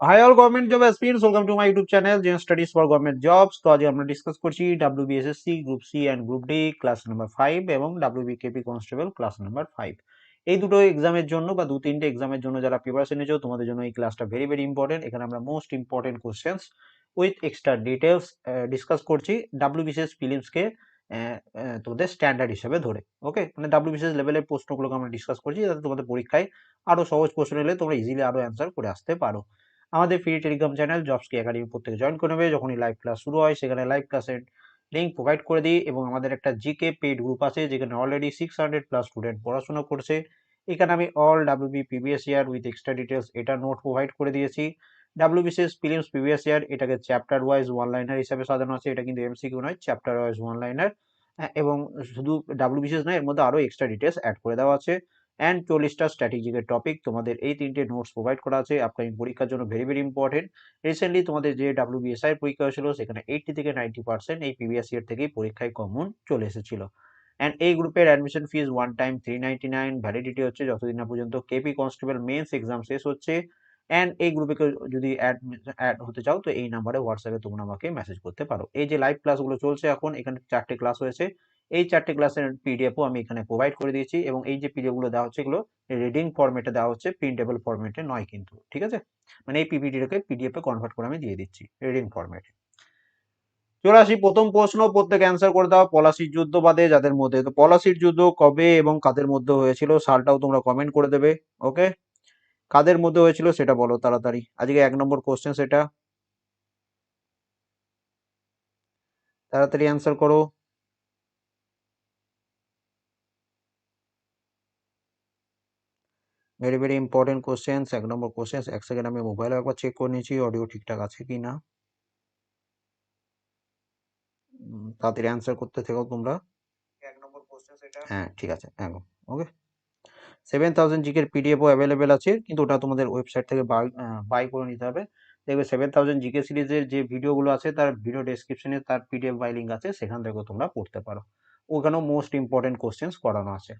Hi all government job aspirants welcome to my YouTube channel Gen studies for government jobs তো আজ আমরা discuss করছি WBSSC group C and group D class number five এবং WBKP constable class number five এই দুটো এক্সামের জন্য বা দু তিনটে এক্সামের জন্য যারা প্রিপারেশন নিয়েছো তোমাদের জন্য এই ক্লাসটা ভেরি ভেরি ইম্পর্টেন্ট এখানে আমরা most important questions with extra details discuss করছি ডাব্লিউবিসিএস ফিলিমসকে তোমাদের স্ট্যান্ডার্ড হিসেবে ধরে ওকে মানে ডাব্লিউবিসিএস লেভেলের প্রশ্নগুলোকে আমরা ডিসকাস করছি যাতে তোমাদের পরীক্ষায় আরও সহজ প্রশ্ন এলে তোমরা ইজিলি আরও অ্যান্সার করে আসতে পারো। আমাদের ফ্রি টেলিগ্রাম চ্যানেল জবস কি একাডেমি প্রত্যেকে জয়েন করে নেবে। যখনই লাইভ ক্লাস শুরু হয়, সেখানে লাইভ ক্লাসের লিঙ্ক প্রোভাইড করে দিই এবং আমাদের একটা জিকে পেড গ্রুপ আছে, যেখানে already six hundred plus student পড়াশোনা করছে। এখানে আমি all WB previous year with extra details এটা নোট প্রোভাইড করে দিয়েছি। ডাব্লিউবিসিএস ফিলিমস প্রিভিয়াস ইয়ার এটাকে চ্যাপ্টার ওয়াইজ ওয়ান লাইনার হিসাবে সাজানো আছে। এটা কিন্তু এমসিকিউ নয় চ্যাপ্টার ওয়াইজ ওয়ান লাইনার এবং শুধু ডাব্লিউবিসিএস নয়, এর মধ্যে আরও এক্সট্রা ডিটেলস অ্যাড করে দেওয়া আছে। অ্যান্ড চল্লিশটা স্ট্র্যাটেজিকের টপিক তোমাদের এই তিনটে নোটস প্রোভাইড করা আছে। আপকামিং পরীক্ষার জন্য ভেরি ভেরি ইম্পর্টেন্ট রিসেন্টলি তোমাদের যে ডাব্লিউবিএসআই পরীক্ষা হয়েছিল, সেখানে এইটটি থেকে নাইনটি পার্সেন্ট এই প্রিভিয়াস ইয়ার থেকেই পরীক্ষায় কমন চলে এসেছিল। অ্যান্ড এই গ্রুপের admission fees one time three ninety nine validity হচ্ছে যতদিন না পর্যন্ত কেপি কনস্টেবল মেন্স এক্সাম শেষ হচ্ছে। অ্যান্ড এই গ্রুপে যদি অ্যাড অ্যাড হতে চাও, তো এই নাম্বারে হোয়াটসঅ্যাপে তোমরা আমাকে মেসেজ করতে পারো। এই যে লাইভ ক্লাসগুলো চলছে এখন, এখানে চারটে ক্লাস হয়েছে। এই চারটে ক্লাসের পিডিএফও আমি এখানে প্রোভাইড করে দিয়েছি এবং এই যে পিডিএফগুলো দেওয়া হচ্ছে এগুলো রিডিং ফরম্যাটে দেওয়া হচ্ছে প্রিন্টেবল ফরম্যাটে নয় কিন্তু, ঠিক আছে? মানে এই পিপিটিটাকে পিডিএফ কনভার্ট করে আমি দিয়ে দিচ্ছি রিডিং ফরম্যাটে চলে আসি প্রথম প্রশ্ন, প্রত্যেক অ্যান্সার করে দাও, পলাশির যুদ্ধ বাদে যাদের মধ্যে, তো পলাশির যুদ্ধ কবে এবং কাদের মধ্যে হয়েছিল সালটাও তোমরা কমেন্ট করে দেবে ওকে কাদের মধ্যে হয়েছিল সেটা বলো তাড়াতাড়ি, আজকে এক নম্বর কোশ্চেন সেটা। তাড়াতাড়ি অ্যান্সার করো। ভেরি ভেরি ইম্পর্টেন্ট কোশ্চেন্স এক নম্বর কোশ্চেন্স এক সেকেন্ড আমি মোবাইলে একবার চেক করে নিয়েছি অডিও ঠিকঠাক আছে কি না? তাড়াতাড়ি অ্যান্সার করতে থেকো তোমরা। এক নম্বর কোশ্চেন এটা। হ্যাঁ ঠিক আছে একদম ওকে সেভেন থাউজেন্ড জিকের পিডিএফও অ্যাভেলেবেল আছে কিন্তু ওটা তোমাদের ওয়েবসাইট থেকে বাই বাই করে নিতে হবে। দেখবে সেভেন থাউজেন্ড জিকে সিরিজের যে ভিডিওগুলো আছে তার ভিডিও ডেসক্রিপশনে তার পিডিএফ বাই লিঙ্ক আছে সেখান থেকেও তোমরা পড়তে পারো। ওখানেও মোস্ট ইম্পর্টেন্ট কোশ্চেন্স করানো আছে।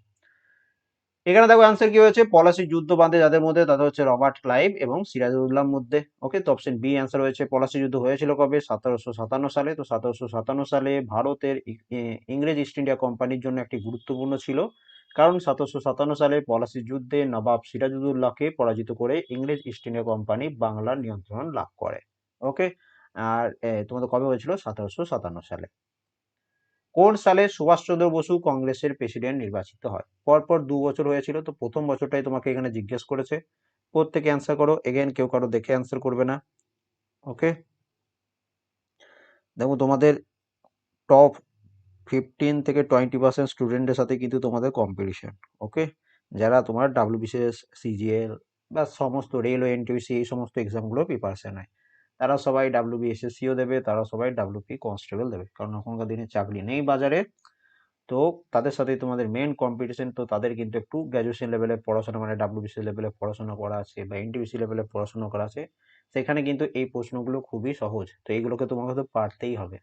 এখানে দেখো অ্যান্সার কি হয়েছে? পলাশি যুদ্ধ বাঁধে যাদের মধ্যে, তাদের হচ্ছে রবার্ট ক্লাইভ এবং সিরাজউল্লাহর মধ্যে। ওকে তো অপশন বি অ্যান্সার হয়েছে পলাশি যুদ্ধ হয়েছিল কবে? সতেরোশো সাতান্ন সালে। তো সতেরোশো সাতান্ন সালে ভারতের ইংরেজ ইস্ট ইন্ডিয়া কোম্পানির জন্য একটি গুরুত্বপূর্ণ ছিল। কারণ সতেরোশো সাতান্ন সালে পলাশি যুদ্ধে নবাব সিরাজউদ্দৌলাকে পরাজিত করে ইংরেজ ইস্ট ইন্ডিয়া কোম্পানি বাংলার নিয়ন্ত্রণ লাভ করে। ওকে আর তোমাদের কবে হয়েছিল? সতেরোশো সাতান্ন সালে। কোন সালে সুভাষচন্দ্র বসু কংগ্রেসের প্রেসিডেন্ট নির্বাচিত হয়? পরপর দু বছর হয়েছিল, তো প্রথম বছরটাই তোমাকে এখানে জিজ্ঞেস করেছে। প্রত্যেকে অ্যান্সার করো। এগেন কেউ কারও দেখে অ্যান্সার করবে না। ওকে দেখো, তোমাদের টপ ফিফটিন থেকে টোয়েন্টি পার্সেন্ট স্টুডেন্টের সাথে কিন্তু তোমাদের কম্পিটিশন ওকে যারা তোমার ডাব্লিউবিসিএস সিজিএল বা সমস্ত রেলওয়ে এনটিউসি এই সমস্ত এক্সামগুলো প্রিপারেশন হয় তারা সবাই ডাব্লিউবিএসএসসিও দেবে, তারা সবাই ডাব্লিউপি কনস্টেবল দেবে। কারণ এখনকার দিনে চাকরি নেই বাজারে। তো তাদের সাথে তোমাদের মেন কম্পিটিশন তো তাদের কিন্তু একটু গ্র্যাজুয়েশন লেভেলে পড়াশোনা মানে ডাব্লিউবিসি লেভেলে পড়াশোনা করা আছে বা এনটিবিসি লেভেলে পড়াশোনা করা আছে, সেখানে কিন্তু এই প্রশ্নগুলো খুবই সহজ। তো এইগুলোকে তোমাকে তো পারতেই হবে।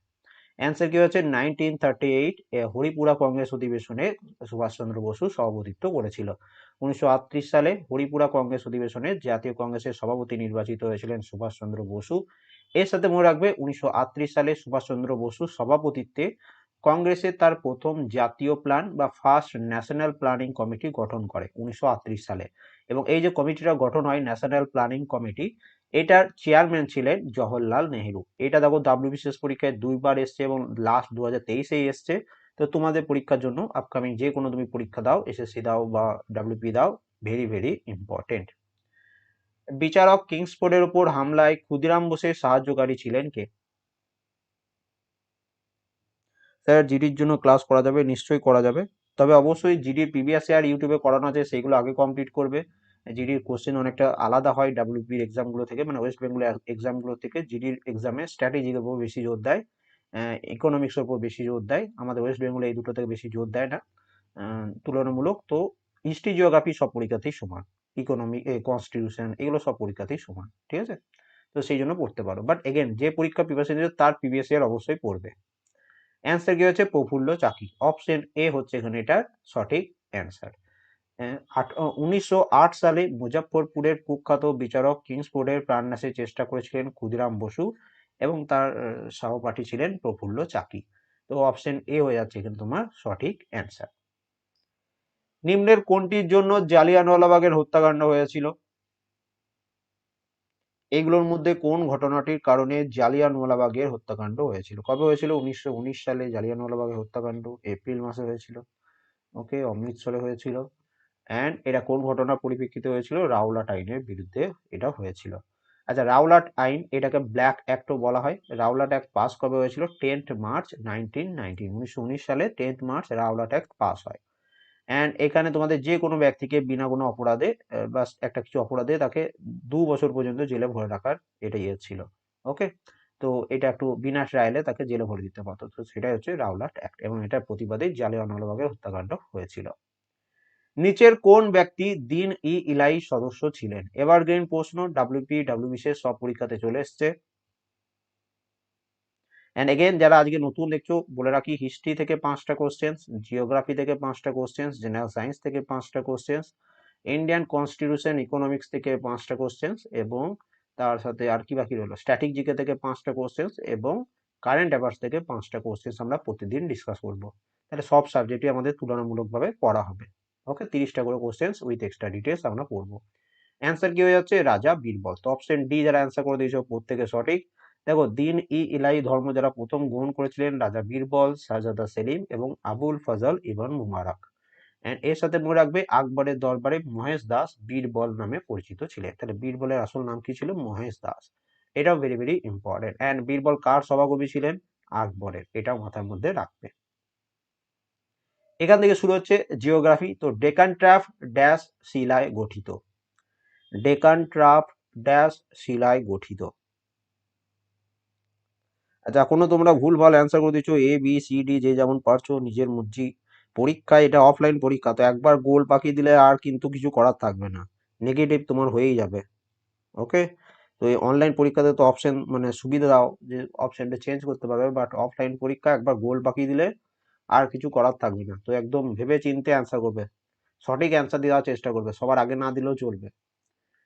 অ্যান্সার কি হচ্ছে nineteen thirty eight Haripura Congress অধিবেশনে সুভাষচন্দ্র বসু সভাপতিত্ব করেছিল। উনিশশো সালে হরিপুরা কংগ্রেস অধিবেশনে জাতীয় কংগ্রেসের সভাপতি নির্বাচিত হয়েছিলেন সুভাষচন্দ্র বসু। এর সাথে মনে রাখবে, উনিশশো আটত্রিশ সালে সুভাষচন্দ্র বসু সভাপতিত্বে কংগ্রেসের তার প্রথম জাতীয় প্ল্যান বা ফার্স্ট ন্যাশনাল প্ল্যানিং কমিটি গঠন করে, উনিশশো আটত্রিশ সালে। এবং এই যে কমিটিটা গঠন হয় ন্যাশনাল প্ল্যানিং কমিটি এটার চেয়ারম্যান ছিলেন জওহরলাল নেহেরু। এটা দেখো ডাব্লিউবিসিএস পরীক্ষায় দুইবার এসছে এবং লাস্ট দু হাজার তেইশেই এসছে। তো তোমাদের পরীক্ষার জন্য আপকামিং যে কোনো তুমি পরীক্ষা দাও এসএসসি দাও বা ডাব্লিউপি দাও ভেরি ভেরি ইম্পর্টেন্ট বিচারক কিংসফোর্ডের উপর হামলায় ক্ষুদিরাম বোসের সাহায্যকারী ছিলেন কে? স্যার, জিডির জন্য ক্লাস করা যাবে, নিশ্চয়ই করা যাবে। তবে অবশ্যই জিডির প্রিভিয়াস ইয়ার ইউটিউবে করানো আছে, সেগুলো আগে কমপ্লিট করবে। জিডির কোশ্চেন অনেকটা আলাদা হয় ডাব্লিউপির এক্সামগুলো থেকে মানে ওয়েস্ট বেঙ্গল এক্সামগুলো থেকে জিডির এক্সামে স্ট্র্যাটেজির উপর বেশি জোর দেয় ইকোনমিক্সের উপর বেশি জোর দেয়, আমাদের ওয়েস্ট বেঙ্গলে এই দুটো থেকে বেশি জোর দেয় না তুলনামূলক। তো হিস্ট্রি জিওগ্রাফি সব পরীক্ষাতেই সমান ইকোনমি কনস্টিটিউশন এগুলো সব পরীক্ষাতেই সমান, ঠিক আছে? তো সেই জন্য পড়তে পারো। বাট এগেন যে পরীক্ষা প্রিপারেশন তার প্রিভিয়াস ইয়ার অবশ্যই পড়বে। অ্যান্সার কি হচ্ছে? প্রফুল্ল চাকি। অপশন এ হচ্ছে এখানে এটার সঠিক অ্যান্সার উনিশশো সালে মুজফ্ফরপুরের কুখ্যাত বিচারক কিংসফোর্ডের প্রাণনাশের চেষ্টা করেছিলেন ক্ষুদিরাম বসু এবং তার সহপাঠী ছিলেন প্রফুল্ল চাকি। তো অপশন এ হয়ে যাচ্ছে এখানে তোমার সঠিক অ্যান্সার নিম্নের কোনটির জন্য জালিয়ানওয়ালাবাগের হত্যাকাণ্ড হয়েছিল? এগুলোর মধ্যে কোন ঘটনাটির কারণে জালিয়ানওয়ালাবাগের হত্যাকাণ্ড হয়েছিল? কবে হয়েছিল? উনিশশো উনিশ সালে জালিয়ানওয়ালাবাগের হত্যাকাণ্ড, এপ্রিল মাসে হয়েছিল। ওকে, অমৃতসরে হয়েছিল। অ্যান্ড এটা কোন ঘটনার পরিপ্রেক্ষিতে হয়েছিল? রাওলাট আইনের বিরুদ্ধে এটা হয়েছিল। আচ্ছা রাওলাট আইন এটাকে ব্ল্যাক অ্যাক্টও বলা হয়। রাওলাট অ্যাক্ট পাস কবে হয়েছিল? টেন্থ মার্চ নাইনটিন নাইনটিন, উনিশশো উনিশ সালে tenth March Rowlatt Act pass হয়। অ্যান্ড এখানে তোমাদের যে কোনো ব্যক্তিকে বিনা কোনো অপরাধে বা একটা কিছু অপরাধে তাকে দু বছর পর্যন্ত জেলে ভরে রাখার এটা ইয়ে ছিল। ওকে তো এটা একটু বিনা ট্রায়ালে তাকে জেলে ভরে দিতে পারতো তো সেটাই হচ্ছে রাওলাট অ্যাক্ট এবং এটার প্রতিবাদে জালিয়ানওয়ালাবাগের হত্যাকাণ্ড হয়েছিল। নিচের কোন ব্যক্তি দিন ই ইলাই সদস্য ছিলেন? এভারগ্রিন প্রশ্ন ডাব্লিউপি ডাব্লিউবিসি সব পরীক্ষাতে চলে এসছে। অ্যান্ড এগেন যারা আজকে নতুন দেখছ, বলে রাখি হিস্ট্রি থেকে পাঁচটা কোশ্চেন্স জিওগ্রাফি থেকে পাঁচটা কোশ্চেন্স জেনারেল সায়েন্স থেকে পাঁচটা কোশ্চেন্স ইন্ডিয়ান কনস্টিটিউশন ইকোনমিক্স থেকে পাঁচটা কোশ্চেন্স এবং তার সাথে আর কি বাকি রইল? স্ট্যাটিক জিকে থেকে পাঁচটা কোশ্চেন্স এবং কারেন্ট অ্যাফেয়ার্স থেকে পাঁচটা কোশ্চেন্স আমরা প্রতিদিন ডিসকাস করব। তাহলে সব সাবজেক্টই আমাদের তুলনামূলকভাবে পড়া হবে। ওকে তিরিশটা করে কোশ্চেন্স উইথ এক্সট্রা ডিটেলস আমরা পড়ব। অ্যান্সার কি হয়ে যাচ্ছে? রাজা বীরবল। তো অপশন ডি যারা অ্যান্সার করে দিয়েছ প্রত্যেকে সঠিক। দেখো, দিন ই ইলাই ধর্ম যারা প্রথম গ্রহণ করেছিলেন, রাজা বীরবল শাহজাদা সেলিম এবং আবুল ফজল ইবন মুবারক। এন্ড এর সাথে মনে রাখবে, আকবরের দরবারে মহেশ দাস বীরবল নামে পরিচিত ছিলেন। তাহলে বীরবলের আসল নাম কি ছিল? মহেশ দাস। এটাও very very important and Birbal কার সভাকবি ছিলেন? আকবরের। এটাও মাথার মধ্যে রাখবে। এখান থেকে শুরু হচ্ছে জিওগ্রাফি তো ডেকান ট্রাফ ড্যাশ শিলায় গঠিত। ডেকান ট্রাফ ড্যাশ শিলায় গঠিত। আচ্ছা এখনও তোমরা ভুল ভালো অ্যান্সার করে দিচ্ছ এ বি সি ডি যে যেমন পারছ, নিজের মর্জি। পরীক্ষা এটা অফলাইন পরীক্ষা, তো একবার গোল পাখি দিলে আর কিন্তু কিছু করার থাকবে না। নেগেটিভ তোমার হয়েই যাবে। ওকে তো এই অনলাইন পরীক্ষাতে তো অপশন মানে সুবিধা দাও, যে অপশনটা চেঞ্জ করতে পারবে বাট অফলাইন পরীক্ষা একবার গোল পাকিয়ে দিলে আর কিছু করার থাকবে না। তো একদম ভেবে চিনতে অ্যান্সার করবে। সঠিক অ্যান্সার দেওয়ার চেষ্টা করবে। সবার আগে না দিলেও চলবে।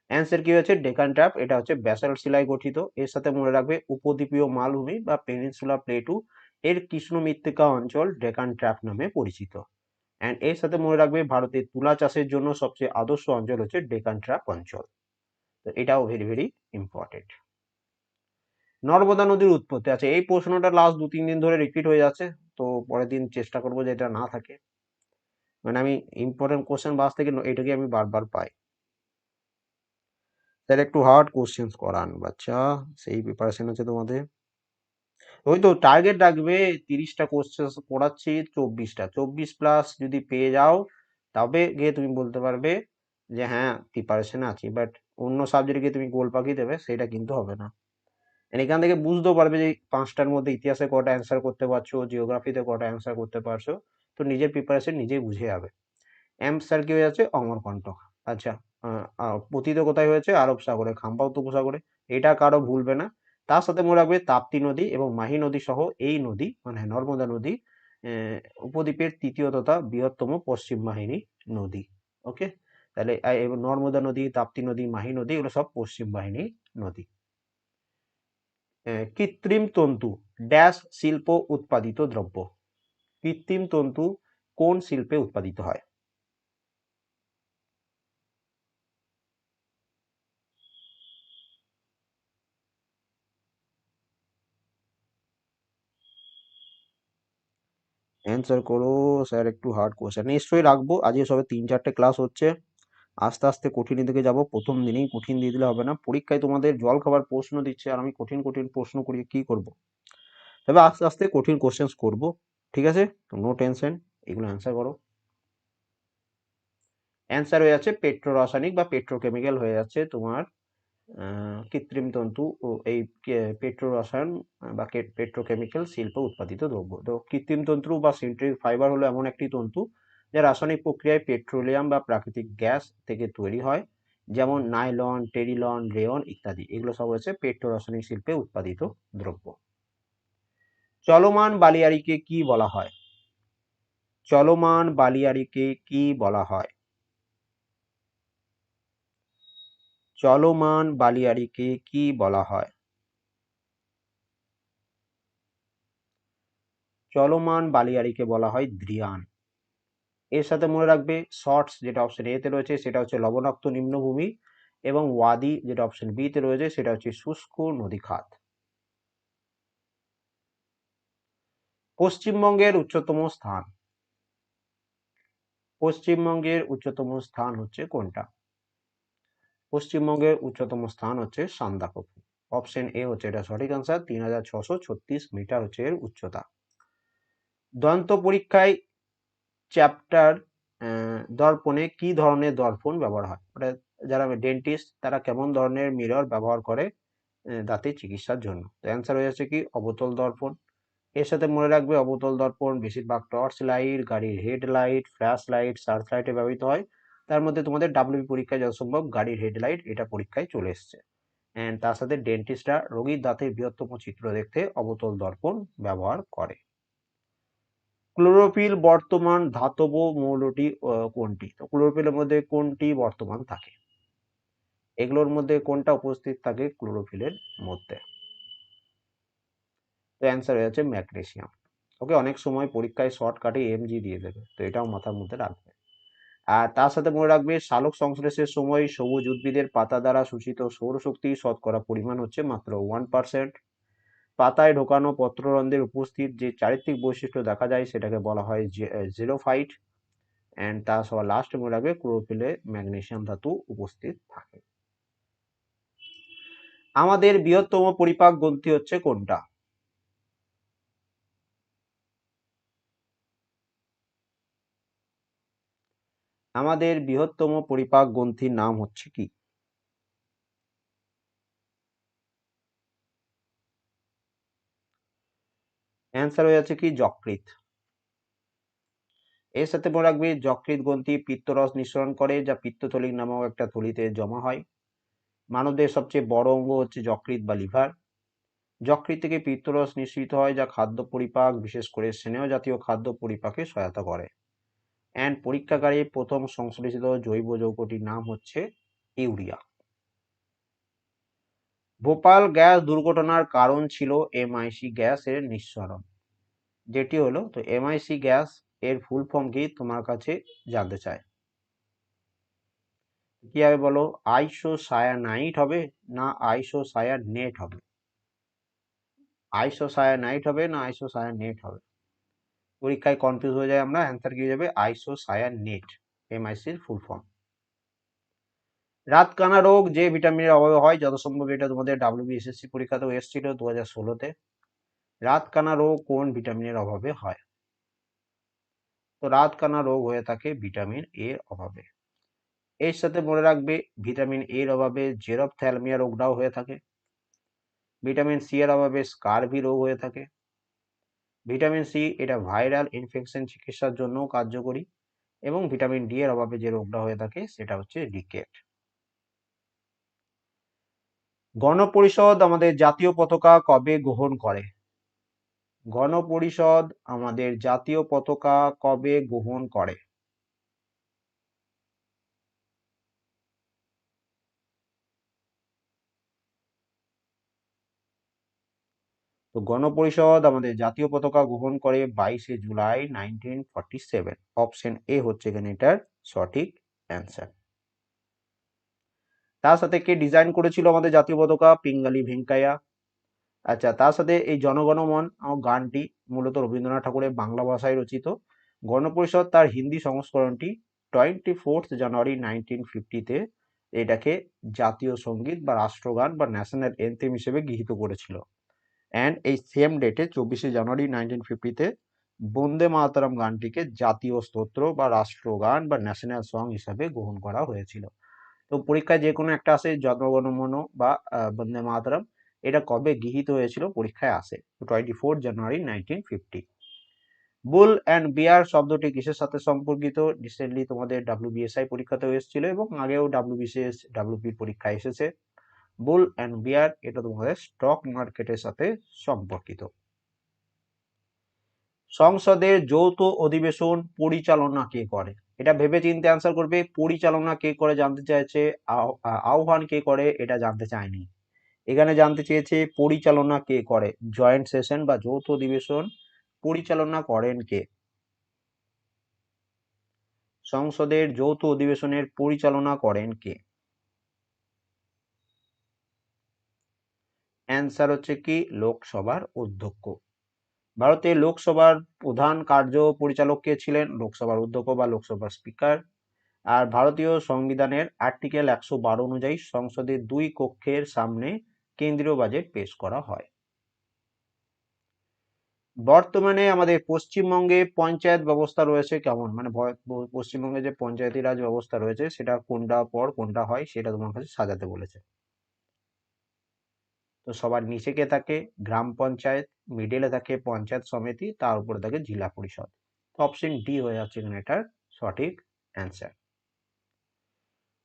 অ্যান্সার কি হয়েছে? ডেকান ট্র্যাপ এটা হচ্ছে ব্যাসাল্ট শিলায় গঠিত। এর সাথে মনে রাখবে উপদ্বীপীয় মালভূমি বা পেনিনসুলা প্লেটু এর কৃষ্ণ মৃত্তিকা অঞ্চল ডেকান ট্র্যাপ নামে পরিচিত। অ্যান্ড এর সাথে মনে রাখবে ভারতের তুলা চাষের জন্য সবচেয়ে আদর্শ অঞ্চল হচ্ছে ডেকান ট্র্যাপ অঞ্চল। তো এটাও ভেরি ভেরি ইম্পর্টেন্ট নর্মদা নদীর উৎপত্তি। আছে এই প্রশ্নটা লাস্ট দু তিন দিন ধরে রিপিট হয়ে যাচ্ছে। তো পরের দিন চেষ্টা করব যে এটা না থাকে। মানে আমি ইম্পর্টেন্ট কোশ্চেন বাস থেকে এটাকে আমি বারবার পাই। তাহলে একটু হার্ড কোশ্চেন্স করান বাচ্চা, সেই প্রিপারেশন আছে তোমাদের। ওই তো টার্গেট রাখবে তিরিশটা কোশ্চেন পড়াচ্ছি চব্বিশটা। চব্বিশ প্লাস যদি পেয়ে যাও, তবে গিয়ে তুমি বলতে পারবে যে হ্যাঁ প্রিপারেশন আছি। বাট অন্য সাবজেক্টে গিয়ে তুমি গোল পাখি দেবে, সেটা কিন্তু হবে না। এখান থেকে বুঝতেও পারবে যে পাঁচটার মধ্যে ইতিহাসে কটা অ্যান্সার করতে পারছ জিওগ্রাফিতে কটা অ্যান্সার করতে পারছ। তো নিজের প্রিপারেশন নিজেই বুঝে যাবে। এম স্যার কি হয়ে যাচ্ছে? অমরকণ্টক। আচ্ছা পতিত কোথায় হয়েছে? আরব সাগরে খাম্পা উপসাগরে এটা কারও ভুলবে না। তার সাথে মনে রাখবে তাপ্তি নদী এবং মাহি নদী সহ এই নদী মানে নর্মদা নদী উপদ্বীপের তৃতীয় তথা বৃহত্তম পশ্চিম বাহিনী নদী। ওকে তাহলে নর্মদা নদী, তাপ্তি নদী, মাহি নদী, এগুলো সব পশ্চিম বাহিনী নদী। কৃত্রিম তন্তু ড্যাশ শিল্প উৎপাদিত দ্রব্য। কৃত্রিম তন্তু কোন শিল্পে উৎপাদিত হয়? অ্যান্সার করো স্যার একটু হার্ড কোশ্চেন নিশ্চয়ই রাখব। আজকে সবে তিন চারটে ক্লাস হচ্ছে। আস্তে আস্তে কঠিনের দিকে যাব। প্রথম দিনেই কঠিন দিয়ে দিলে হবে না। পরীক্ষায় তোমাদের জল খাবার প্রশ্ন দিচ্ছে আর আমি কঠিন কঠিন প্রশ্ন করিয়ে কি করব? তবে আস্তে আস্তে কঠিন কোশ্চেন্স করব। ঠিক আছে? তো নো টেনশন এগুলো অ্যান্সার করো। অ্যান্সার হয়ে যাচ্ছে পেট্রো রাসায়নিক বা পেট্রোকেমিক্যাল হয়ে যাচ্ছে তোমার কৃত্রিম তন্তু ও এই পেট্রো রসায়ন বা পেট্রোকেমিক্যাল শিল্প উৎপাদিত দ্রব্য। তো কৃত্রিম তন্তু বা সিন্থেটিক ফাইবার হলো এমন একটি তন্তু যা রাসায়নিক প্রক্রিয়ায় পেট্রোলিয়াম বা প্রাকৃতিক গ্যাস থেকে তৈরি হয়, যেমন নাইলন, টেরিলন, রেয়ন ইত্যাদি। এগুলো সব হচ্ছে পেট্রো রাসায়নিক শিল্পে উৎপাদিত দ্রব্য। চলমান বালিয়ারিকে কি বলা হয়? চলমান বালিয়ারিকে কি বলা হয়? চলমান বালিয়াড়িকে কি বলা হয়? চলমান বালিয়াড়িকে বলা হয় দ্রিয়ান এর সাথে মনে রাখবে শর্টস যেটা অপশন এতে রয়েছে, সেটা হচ্ছে লবণাক্ত নিম্নভূমি এবং ওয়াদি যেটা অপশন বি তে রয়েছে, সেটা হচ্ছে শুষ্ক নদী খাত। পশ্চিমবঙ্গের উচ্চতম স্থান। পশ্চিমবঙ্গের উচ্চতম স্থান হচ্ছে কোনটা? পশ্চিমবঙ্গের উচ্চতম স্থান হচ্ছে সান্দাকফু অপশন এ হচ্ছে এটা সঠিক আনসার তিন মিটার হচ্ছে এর উচ্চতা। দন্ত পরীক্ষায় চ্যাপ্টার দর্পণে কি ধরনের দর্পণ ব্যবহার হয়? ওটা যারা ডেন্টিস্ট তারা কেমন ধরনের মিরর ব্যবহার করে দাঁতের চিকিৎসার জন্য? তো অ্যান্সার হয়ে যাচ্ছে কি, অবতল দর্পণ। এর সাথে মনে রাখবে, অবতল দর্পণ বেশিরভাগ টর্চ লাইট গাড়ির head light flash light search লাইটে ব্যবহৃত হয়। তার মধ্যে তোমাদের ডাব্লিউবি পরীক্ষায় যত সম্ভব গাড়ির হেডলাইট এটা পরীক্ষায় চলে এসছে। অ্যান্ড তার সাথে ডেন্টিস্টরা রোগীর দাঁতের বৃহত্তম চিত্র দেখতে অবতল দর্পণ ব্যবহার করে। ক্লোরোফিল বর্তমান ধাতব মৌলটি কোনটি? তো ক্লোরোফিলের মধ্যে কোনটি বর্তমান থাকে? এগুলোর মধ্যে কোনটা উপস্থিত থাকে ক্লোরোফিলের মধ্যে? তো অ্যান্সার হয়ে যাচ্ছে ম্যাগনেসিয়াম। ওকে, অনেক সময় পরীক্ষায় শর্টকাটে এমজি দিয়ে দেবে, তো এটাও মাথার মধ্যে রাখবে। আর তার সাথে মনে রাখবে সালোক সংশ্লেষের সময় সবুজ উদ্ভিদের পাতা দ্বারা সূচিত সৌরশক্তি শতকরা পরিমাণ হচ্ছে মাত্র ওয়ান পার্সেন্ট পাতায় ঢোকানো পত্ররন্ধ্রের উপস্থিত যে চারিত্রিক বৈশিষ্ট্য দেখা যায় সেটাকে বলা হয় জিরোফাইট অ্যান্ড তার সবার লাস্ট মনে রাখবে ক্লোরোফিলে ম্যাগনেশিয়াম ধাতু উপস্থিত থাকে। আমাদের বৃহত্তম পরিপাক গ্রন্থি হচ্ছে কোনটা? আমাদের বৃহত্তম পরিপাক গ্রন্থির নাম হচ্ছে কি? অ্যান্সার হয়ে যাচ্ছে কি? যকৃত এর সাথে মনে রাখবে যকৃত গ্রন্থি পিত্তরস নিঃসরণ করে, যা পিত্তথলিক নামক একটা থলিতে জমা হয়। মানবদের সবচেয়ে বড় অঙ্গ হচ্ছে যকৃত বা লিভার। যকৃত থেকে পিত্তরস নিঃসৃত হয়, যা খাদ্য পরিপাক, বিশেষ করে স্নেহ জাতীয় খাদ্য পরিপাকে সহায়তা করে। অ্যান্ড পরীক্ষাগারে প্রথম সংশ্লেষিত জৈব যৌগটির নাম হচ্ছে ইউরিয়া। ভোপাল গ্যাস দুর্ঘটনার কারণ ছিল এমআইসি গ্যাসের নিঃসরণ। যেটি হলো, তো এমআইসি গ্যাস এর ফুল ফর্ম কি তোমার কাছে জানতে চায় কি হবে বলো আইসো সায়ানাইট হবে না আইসো নেট হবে? আইসো সায়ানাইট হবে না আইসো নেট হবে? পরীক্ষায় কনফিউজ হয়ে যায় আমরা অ্যান্সার কি যাবে? আইসো নেট এমআইসির ফুল ফর্ম রাতকানা রোগ যে ভিটামিনের অভাবে হয়, যত সম্ভব এটা তোমাদের ডাব্লিউবিএসএসসি পরীক্ষাতেও এসেছিল দু হাজার ষোলোতে। রাতকানা রোগ কোন ভিটামিনের অভাবে হয়? তো রাতকানা রোগ হয়ে থাকে ভিটামিন এর অভাবে। এর সাথে মনে রাখবে ভিটামিন এর অভাবে জেরপথ্যালমিয়া রোগটাও হয়ে থাকে। ভিটামিন সি এর অভাবে স্কারভি রোগ হয়ে থাকে। ভিটামিন সি এটা ভাইরাল ইনফেকশন চিকিৎসার জন্য কার্যকরী এবং ভিটামিন ডি এর অভাবে যে রোগটা হয়ে থাকে, সেটা হচ্ছে রিকেট গণপরিষদ আমাদের জাতীয় পতাকা কবে গ্রহণ করে? গণপরিষদ আমাদের জাতীয় পতাকা কবে গ্রহণ করে? তো গণপরিষদ আমাদের জাতীয় পতাকা গ্রহণ করে বাইশে July nineteen forty seven option A হচ্ছে এখানে এটার সঠিক অ্যান্সার তার সাথে কে ডিজাইন করেছিল আমাদের জাতীয় পতাকা? পিঙ্গালি ভেঙ্কাইয়া। আচ্ছা তার সাথে এই জনগণমন গানটি মূলত রবীন্দ্রনাথ ঠাকুরের বাংলা ভাষায় রচিত। গণপরিষদ তার হিন্দি সংস্করণটি টোয়েন্টি ফোর্থ জানুয়ারি নাইনটিন ফিফটিতে এটাকে জাতীয় সংগীত বা রাষ্ট্রগান বা ন্যাশনাল এনথেম হিসেবে গৃহীত করেছিল। অ্যান্ড এই সেম ডেটে চব্বিশে জানুয়ারি নাইনটিন ফিফটিতে বন্দে মাতারাম গানটিকে জাতীয় স্তোত্র বা রাষ্ট্রগান বা ন্যাশনাল সং হিসাবে গ্রহণ করা হয়েছিল। তো পরীক্ষায় যে কোনো একটা আসে জনগণমন বা বন্দে মাতারাম। এটা কবে গৃহীত হয়েছিল? পরীক্ষায় আসে। Twenty four January nineteen fifty bull and bear শব্দটি কিসের সাথে সম্পর্কিত? রিসেন্টলি তোমাদের ডাব্লিউবিএসআই পরীক্ষাতেও এসেছিল এবং আগেও ডাব্লিউবিসিএস ডাব্লিউপি পরীক্ষায় এসেছে। বুল অ্যান্ড বিয়ার এটা তোমাদের স্টক মার্কেটের সাথে সম্পর্কিত। সংসদের যৌথ অধিবেশন পরিচালনা কে করে? এটা ভেবে চিন্তে অ্যান্সার করবে পরিচালনা কে করে জানতে চাইছে আহ- আহ, আহ্বান কে করে এটা জানতে চায়নি। এখানে জানতে চেয়েছে পরিচালনা কে করে জয়েন্ট সেশন বা যৌথ অধিবেশন পরিচালনা করেন কে? সংসদের যৌথ অধিবেশনের পরিচালনা করেন কে? অ্যান্সার হচ্ছে কি? লোকসভার অধ্যক্ষ। ভারতের লোকসভার প্রধান কার্য পরিচালক কে ছিলেন? লোকসভার অধ্যক্ষ বা লোকসভার স্পিকার। আর ভারতীয় সংবিধানের আর্টিকেল একশো বারো অনুযায়ী সংসদের দুই কক্ষের সামনে কেন্দ্রীয় বাজেট পেশ করা হয়। বর্তমানে আমাদের পশ্চিমবঙ্গে পঞ্চায়েত ব্যবস্থা রয়েছে কেমন? মানে পশ্চিমবঙ্গে যে পঞ্চায়েতি রাজ ব্যবস্থা রয়েছে, সেটা কোনটা পর কোনটা হয়, সেটা তোমার কাছে সাজাতে বলেছে। তো সবার নিচে কে থাকে? গ্রাম পঞ্চায়েত মিডলে থাকে পঞ্চায়েত সমিতি, তার উপরে থাকে জেলা পরিষদ। অপশন ডি হয়ে যাচ্ছে এখানে এটার সঠিক অ্যান্সার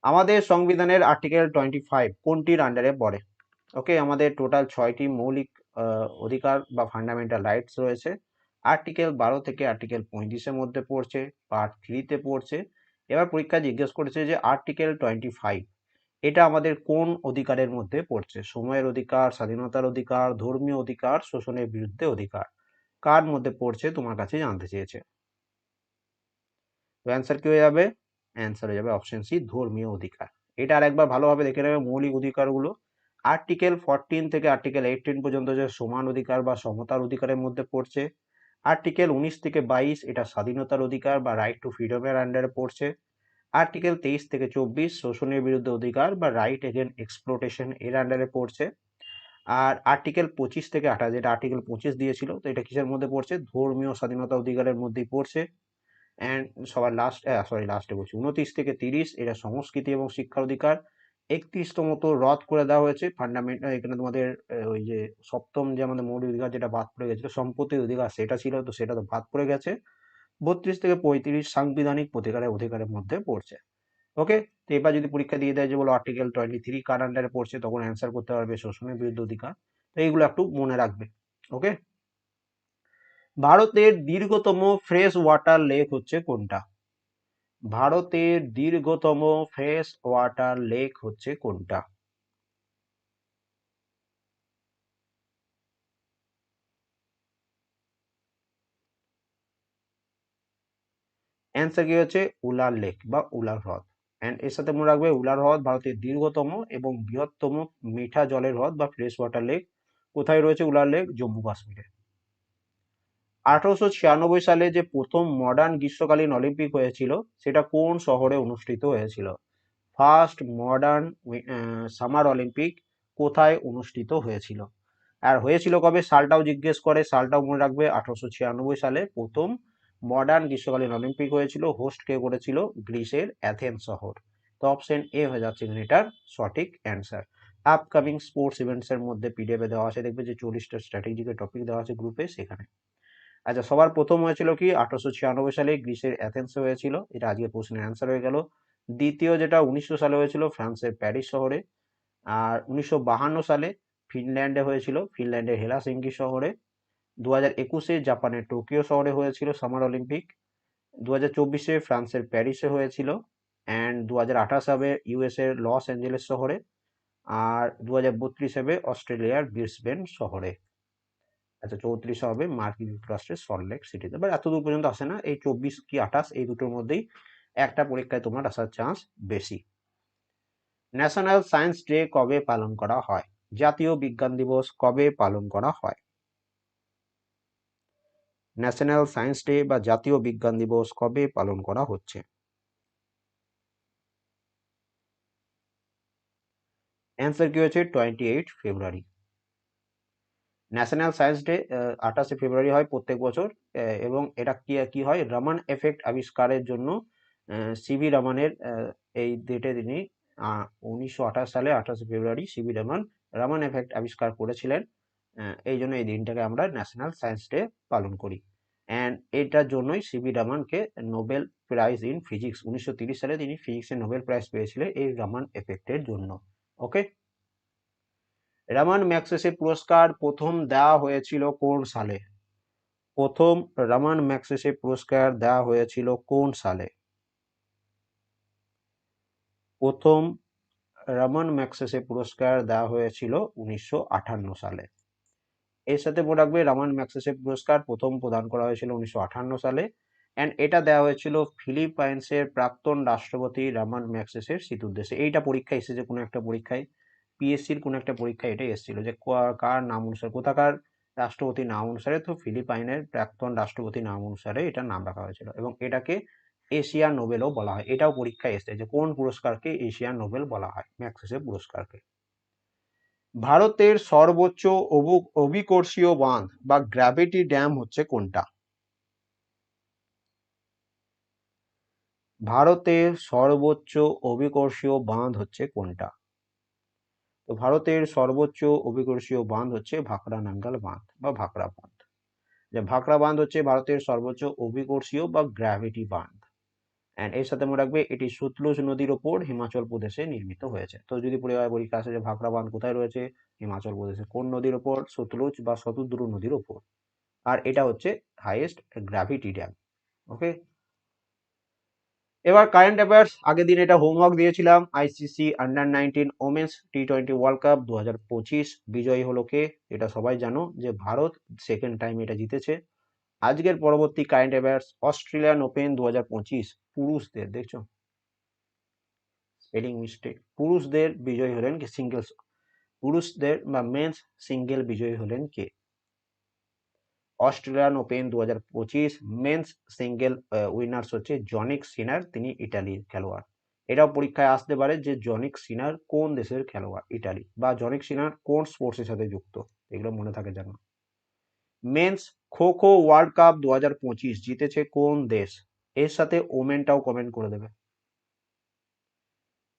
আমাদের সংবিধানের আর্টিকেল টোয়েন্টি ফাইভ কোনটির আন্ডারে পড়ে? ওকে আমাদের টোটাল ছয়টি মৌলিক অধিকার বা ফান্ডামেন্টাল রাইটস রয়েছে। আর্টিকেল বারো থেকে আর্টিকেল পঁয়ত্রিশের মধ্যে পড়ছে পার্ট থ্রিতে পড়ছে। এবার পরীক্ষা জিজ্ঞেস করেছে যে আর্টিকেল টোয়েন্টি ফাইভ এটা আমাদের কোন অধিকারের মধ্যে পড়ছে? সময়ের অধিকার, স্বাধীনতার অধিকার, ধর্মীয় অধিকার, শোষণের বিরুদ্ধে অধিকার? কার মধ্যে পড়ছে? তোমার কাছে জানতে চেয়েছে। তো অ্যান্সার কি হয়ে যাবে? অ্যান্সার হয়ে যাবে অপশন সি ধর্মীয় অধিকার। এটা আরেকবার ভালোভাবে দেখে নেবে মৌলিক অধিকারগুলো। আর্টিকেল ফরটিন থেকে আর্টিকেল এইটিন পর্যন্ত যে সমান অধিকার বা সমতার অধিকারের মধ্যে পড়ছে আর্টিকেল উনিশ থেকে বাইশ এটা স্বাধীনতার অধিকার বা রাইট টু ফ্রিডমের আন্ডারে পড়ছে। আর্টিকেল তেইশ থেকে চব্বিশ, শোষণের বিরুদ্ধে অধিকার বা রাইট এগেন এক্সপ্লোটেশন এর আন্ডারে পড়ছে। আর আর্টিকেল পঁচিশ থেকে আঠাশ, যেটা আর্টিকেল পঁচিশ দিয়েছিল, তো এটা কিসের মধ্যে পড়ছে? ধর্মীয় স্বাধীনতা অধিকারের মধ্যেই পড়ছে। অ্যান্ড সবার লাস্ট সরি লাস্টে বলছি। উনত্রিশ থেকে তিরিশ, এটা সংস্কৃতি এবং শিক্ষার অধিকার। একত্রিশতম তো রদ করে দেওয়া হয়েছে। ফান্ডামেন্ট এখানে তোমাদের ওই যে সপ্তম যে আমাদের মৌলিক অধিকার যেটা বাদ পড়ে গেছিল, সম্পত্তির অধিকার সেটা ছিল, তো সেটা তো বাদ পড়ে গেছে। বত্রিশ থেকে পঁয়ত্রিশ সাংবিধানিক প্রতিকারের অধিকারের মধ্যে পড়ছে। ওকে তো এবার যদি পরীক্ষা দিয়ে দেয় যে বলো আর্টিকেল টোয়েন্টি থ্রি কার আন্ডারে পড়ছে, তখন অ্যান্সার করতে পারবে শোষণের বিরুদ্ধে অধিকার। তো এইগুলো একটু মনে রাখবে। ওকে ভারতের দীর্ঘতম ফ্রেশ ওয়াটার লেক হচ্ছে কোনটা? ভারতের দীর্ঘতম ফ্রেশ ওয়াটার লেক হচ্ছে কোনটা? অ্যান্সার কি হচ্ছে? উলার লেক বা উলার হ্রদ। অ্যান্ড এর সাথে মনে রাখবে, উলার হ্রদ ভারতের দীর্ঘতম এবং বৃহত্তম মিঠা জলের হ্রদ বা ফ্রেশ ওয়াটার লেক কোথায় রয়েছে উলার লেক জম্মু কাশ্মীরে। আঠারোশো ছিয়ানব্বই সালে যে প্রথম মডার্ন গ্রীষ্মকালীন অলিম্পিক হয়েছিল, সেটা কোন শহরে অনুষ্ঠিত হয়েছিল? ফার্স্ট মডার্ন সামার অলিম্পিক কোথায় অনুষ্ঠিত হয়েছিল? আর হয়েছিল কবে? সালটাও জিজ্ঞেস করে, সালটাও মনে রাখবে, আঠারোশো ছিয়ানব্বই সালে প্রথম মডার্ন গ্রীষ্মকালীন অলিম্পিক হয়েছিল, হোস্ট কে করেছিল গ্রিসের অ্যাথেন্স শহর। তো অপশন এ হয়ে যাচ্ছে এটার সঠিক অ্যান্সার আপকামিং স্পোর্টস ইভেন্টস এর মধ্যে পিডিএফ দেওয়া আছে, দেখবে যে চল্লিশটা স্ট্র্যাটেজিকের টপিক দেওয়া আছে গ্রুপে সেখানে। আচ্ছা সবার প্রথম হয়েছিল কি, আঠারোশো ছিয়ানব্বই সালে গ্রিসের অ্যাথেন্সে হয়েছিল, এটা আজকে প্রশ্নের অ্যান্সার হয়ে গেল। দ্বিতীয় যেটা, উনিশশো সালে হয়েছিল ফ্রান্সের প্যারিস শহরে। আর উনিশশো সালে ফিনল্যান্ডে হয়েছিল, ফিনল্যান্ডের হেলাসিঙ্কি শহরে। দু হাজার একুশে জাপানের টোকিও শহরে হয়েছিল সামার অলিম্পিক দু হাজার চব্বিশে ফ্রান্সের প্যারিসে হয়েছিল অ্যান্ড দু হাজার আঠাশ হবে ইউএসএর লস অ্যাঞ্জেলেস শহরে, আর দু হাজার বত্রিশ হবে অস্ট্রেলিয়ার ব্রিসবেন শহরে। আচ্ছা চৌত্রিশ হবে মার্কিন যুক্তরাষ্ট্রের সল্টলেক সিটিতে। বাট এত দূর পর্যন্ত আসে না, এই চব্বিশ কি আঠাশ, এই দুটোর মধ্যেই একটা পরীক্ষায় তোমার আসার চান্স বেশি। ন্যাশনাল সায়েন্স ডে কবে পালন করা হয়? জাতীয় বিজ্ঞান দিবস কবে পালন করা হয়? ন্যাশনাল সায়েন্স ডে বা জাতীয় বিজ্ঞান দিবস কবে পালন করা হচ্ছে? অ্যান্সার কি হয়েছে? Twenty eight February national science day আঠাশে ফেব্রুয়ারি হয় প্রত্যেক বছর এবং এটা কি কি হয়? রমান এফেক্ট আবিষ্কারের জন্য সিভি রমানের এই ডেটে তিনি উনিশশো আঠাশ সালে আঠাশে ফেব্রুয়ারি সিভি রমান রমান এফেক্ট আবিষ্কার করেছিলেন। এই জন্য এই দিনটাকে আমরা ন্যাশনাল সায়েন্স ডে পালন করি। অ্যান্ড এটার জন্যই সিভি রমানকে নোবেল প্রাইজ ইন ফিজিক্স উনিশশো সালে তিনি ফিজিক্সের নোবেল প্রাইজ পেয়েছিলেন এই রামান এফেক্টের জন্য। ওকে রামান ম্যাক্সেসে পুরস্কার প্রথম দেওয়া হয়েছিল কোন সালে? প্রথম রামান ম্যাক্সেসে পুরস্কার দেওয়া হয়েছিল কোন সালে? প্রথম রমন ম্যাক্সেসে পুরস্কার দেওয়া হয়েছিল উনিশশো আটান্ন সালে। এর সাথে মনে রাখবে রামান ম্যাগসেসে পুরস্কার প্রথম প্রদান করা হয়েছিল উনিশশো আটান্ন সালে। অ্যান্ড এটা দেওয়া হয়েছিল ফিলিপাইন্সের প্রাক্তন রাষ্ট্রপতি রামান ম্যাক্সেসের স্মৃতি উদ্দেশ্যে এইটা পরীক্ষা এসেছে কোনো একটা পরীক্ষায় পিএসসির কোনো একটা পরীক্ষায় এটাই এসেছিল যে কার নাম অনুসারে, কোথাকার রাষ্ট্রপতির নাম অনুসারে তো ফিলিপাইনের প্রাক্তন রাষ্ট্রপতির নাম অনুসারে এটা নাম রাখা হয়েছিল। এবং এটাকে এশিয়ান নোবেলও বলা হয়। এটাও পরীক্ষায় এসেছে যে কোন পুরস্কারকে এশিয়ান নোবেল বলা হয় ম্যাক্সেসের পুরস্কারকে। ভারতের সর্বোচ্চ অভিকর্ষীয় বাঁধ বা গ্র্যাভিটি ড্যাম হচ্ছে কোনটা? ভারতের সর্বোচ্চ অভিকর্ষীয় বাঁধ হচ্ছে কোনটা? তো ভারতের সর্বোচ্চ অভিকর্ষীয় বাঁধ হচ্ছে ভাকরা নাঙ্গাল বাঁধ বা ভাকরা বাঁধ। যে ভাকরা বাঁধ হচ্ছে ভারতের সর্বোচ্চ অভিকর্ষীয় বা গ্র্যাভিটি বাঁধ। অ্যান্ড এর সাথে মনে রাখবে, এটি সুতলুজ নদীর ওপর হিমাচল প্রদেশে নির্মিত হয়েছে। তো যদি পরিবার বলি আসে যে ভাকরা বাঁধ কোথায় রয়েছে? হিমাচল প্রদেশে। কোন নদীর ওপর? সতলুজ বা শতদ্রু নদীর ওপর। আর এটা হচ্ছে হাইয়েস্ট গ্র্যাভিটি ড্যাম ওকে এবার কারেন্ট অ্যাফেয়ার্স আগের দিন এটা হোমওয়ার্ক দিয়েছিলাম ICC under nineteen women's T twenty world cup দু হাজার পঁচিশ, বিজয়ী হলো কে? এটা সবাই জানো যে ভারত সেকেন্ড টাইম এটা জিতেছে। আজকের পরবর্তী কারেন্ট অ্যাফেয়ার্স অস্ট্রেলিয়ান ওপেন দু হাজার পঁচিশ, পুরুষদের, দেখছ? স্পেলিং মিস্টেক পুরুষদের বিজয়ী হলেন কি? সিঙ্গেলস পুরুষদের বা মেন্স সিঙ্গেল বিজয়ী হলেন কে? অস্ট্রেলিয়ান ওপেন দু হাজার পঁচিশ মেন্স সিঙ্গেল উইনার্স হচ্ছে জনিক সিনার তিনি ইটালির খেলোয়াড়। এটাও পরীক্ষায় আসতে পারে যে জনিক সিনার কোন দেশের খেলোয়াড়? ইটালি। বা জনিক সিনার কোন স্পোর্টসের সাথে যুক্ত? এগুলো মনে থাকে জানো men's kho kho world cup দু হাজার পঁচিশ জিতেছে কোন দেশ? এর সাথে ওমেনটাও কমেন্ট করে দেবে।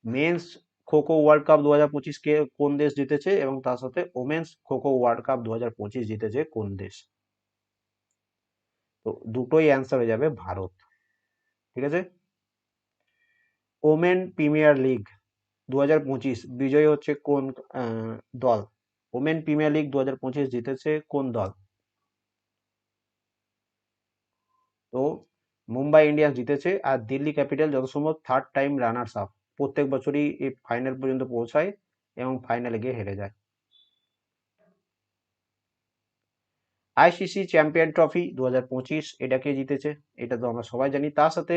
Men's kho kho world cup দু হাজার পঁচিশ কে কোন দেশ জিতেছে? এবং তার সাথে women's kho kho world cup দু হাজার পঁচিশ জিতেছে কোন দেশ? তো দুটোই অ্যান্সার হয়ে যাবে ভারত। ঠিক আছে? ওমেন প্রিমিয়ার লিগ দু হাজার পঁচিশ বিজয়ী হচ্ছে কোন দল? ওমেন প্রিমিয়ার লিগ দু হাজার পঁচিশ জিতেছে কোন দল? তো মুম্বাই ইন্ডিয়ান্স জিতেছে আর দিল্লি ক্যাপিটাল যত সম্ভব থার্ড টাইম রানার্স আপ প্রত্যেক বছরই এই ফাইনাল পর্যন্ত পৌঁছায় এবং ফাইনালে গিয়ে হেরে যায়। আইসিসি চ্যাম্পিয়ন ট্রফি দু হাজার পঁচিশ এটাকে জিতেছে? এটা তো আমরা সবাই জানি। তার সাথে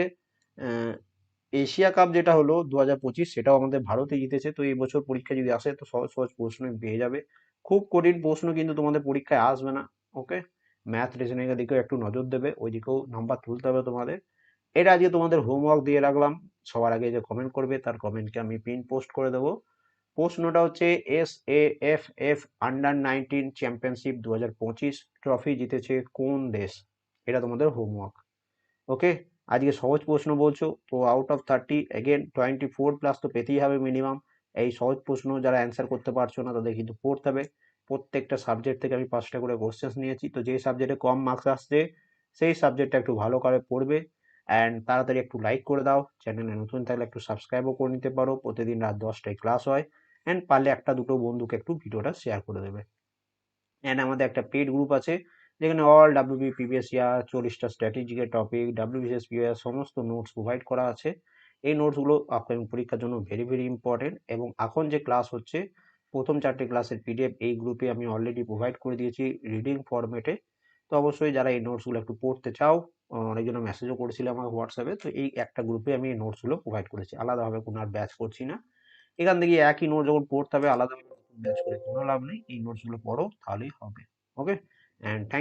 এশিয়া কাপ যেটা হলো দু হাজার পঁচিশ, সেটাও আমাদের ভারতে জিতেছে। তো এই বছর পরীক্ষা যদি আসে, তো সহজ সহজ প্রশ্ন পেয়ে যাবে। খুব কঠিন প্রশ্ন কিন্তু তোমাদের পরীক্ষায় আসবে না ওকে ম্যাথ রিজনিং এর দিকেও একটু নজর দেবে, ওই দিকেও নাম্বার তুলতে হবে তোমাদের। এটা আজকে তোমাদের হোমওয়ার্ক দিয়ে রাখলাম, সবার আগে যে কমেন্ট করবে তার কমেন্টকে আমি পিন পোস্ট করে দেবো। প্রশ্নটা হচ্ছে S A F F under nineteen championship দু হাজার পঁচিশ ট্রফি জিতেছে কোন দেশ? এটা তোমাদের হোমওয়ার্ক ওকে আজকে সহজ প্রশ্ন বলছো, তো out of thirty again twenty four plus তো পেতেই হবে মিনিমাম এই সহজ প্রশ্ন যারা অ্যান্সার করতে পারছ না, তাদের কিন্তু পড়তে হবে। প্রত্যেকটা সাবজেক্ট থেকে আমি পাঁচটা করে কোশ্চেন্স নিয়েছি। তো যে সাবজেক্টে কম মার্কস আসছে, সেই সাবজেক্টটা একটু ভালো করে পড়বে। অ্যান্ড তাড়াতাড়ি একটু লাইক করে দাও। চ্যানেলে নতুন থাকলে একটু সাবস্ক্রাইবও করে নিতে পারো। প্রতিদিন রাত দশটায় ক্লাস হয়। অ্যান্ড পারলে একটা দুটো বন্ধুকে একটু ভিডিওটা শেয়ার করে দেবে। অ্যান্ড আমাদের একটা পেড গ্রুপ আছে, যেখানে অল ডাব্লিউবি প্রিভিয়াস ইয়ার চল্লিশটা স্ট্র্যাটেজিকের টপিক ডাব্লিউবিএস পিওয়ার সমস্ত নোটস প্রোভাইড করা আছে। এই নোটসগুলো আপকামিং পরীক্ষার জন্য ভেরি ভেরি ইম্পর্টেন্ট এবং এখন যে ক্লাস হচ্ছে প্রথম চারটি ক্লাসের পিডিএফ এই গ্রুপে আমি অলরেডি প্রোভাইড করে দিয়েছি রিডিং ফরম্যাটে তো অবশ্যই যারা এই নোটসগুলো একটু পড়তে চাও অনেকজন মেসেজও করেছিল আমার হোয়াটসঅ্যাপে তো এই একটা গ্রুপে আমি এই নোটসগুলো প্রোভাইড করেছি। আলাদাভাবে কোনো আর ব্যাচ করছি না। এখান থেকে একই নোট যখন পড়তে হবে, আলাদাভাবে ব্যাচ করে কোনো লাভ নেই। এই নোটসগুলো পড়ো, তাহলেই হবে। Okay and thank